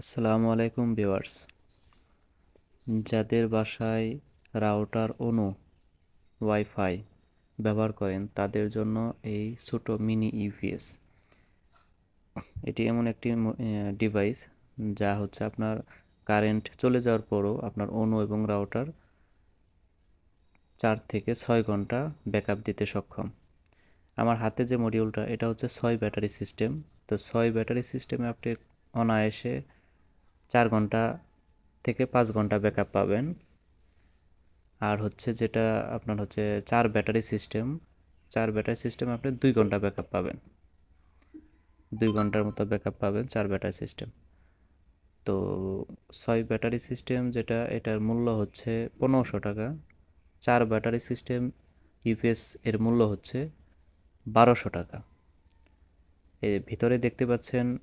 আসসালামু আলাইকুম ভিউয়ার্স। যাদের বাসায় রাউটার অনু, ওয়াইফাই ব্যবহার করেন, তাদের জন্য এই ছোট মিনি ইউপিএস। এটি এমন একটি ডিভাইস যা হচ্ছে আপনার কারেন্ট চলে যাওয়ার পরও আপনার অনু এবং রাউটার চার থেকে ছয় ঘণ্টা ব্যাকআপ দিতে সক্ষম। আমার হাতে যে মডিউলটা এটা হচ্ছে ছয় ব্যাটারি সিস্টেম তো ছয় ব্যাটারি সিস্টেমে আপনি অনায়াসে চার ঘণ্টা থেকে পাঁচ ঘণ্টা ব্যাকআপ পাবেন। আর হচ্ছে যেটা আপনার হচ্ছে চার ব্যাটারি সিস্টেম, চার ব্যাটারি সিস্টেমে আপনি দুই ঘণ্টা ব্যাকআপ পাবেন। দুই ঘণ্টার মতো ব্যাকআপ পাবেন চার ব্যাটারি সিস্টেম। তো ছয় ব্যাটারি সিস্টেম যেটা, এটার মূল্য হচ্ছে পনেরোশো টাকা। চার ব্যাটারি সিস্টেম ইউপিএস এর মূল্য হচ্ছে বারোশো টাকা। এর ভিতরে দেখতে পাচ্ছেন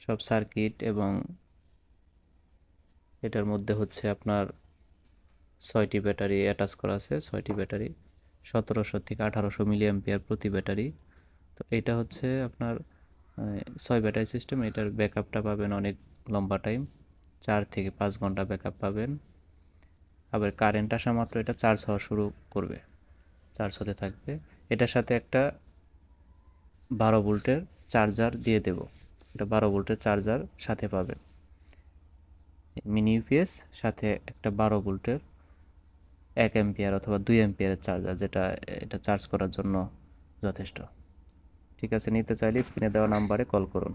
সব সার্কিট এবং এটার মধ্যে হচ্ছে আপনার ছয়টি ব্যাটারি অ্যাটাচ করা আছে, ছয়টি ব্যাটারি। সতেরোশো থেকে আঠারোশো মিলিয়াম্পিয়ার প্রতি ব্যাটারি। তো এটা হচ্ছে আপনার ছয় ব্যাটারি সিস্টেম, এটার ব্যাকআপটা পাবেন অনেক লম্বা টাইম, চার থেকে পাঁচ ঘণ্টা ব্যাকআপ পাবেন। আবার কারেন্ট আসা মাত্র এটা চার্জ হওয়া শুরু করবে, চার্জ হতে থাকবে। এটার সাথে একটা বারো ভোল্টের চার্জার দিয়ে দেব, এটা বারো ভোল্টের চার্জার সাথে পাবেন। মিনি ইউপিএস সাথে একটা বারো ভোল্টের এক এম্পিয়ার অথবা দুই এম্পিয়ারের চার্জার, যেটা, এটা চার্জ করার জন্য যথেষ্ট। ঠিক আছে, নিতে চাইলে স্ক্রিনে দেওয়া নাম্বারে কল করুন।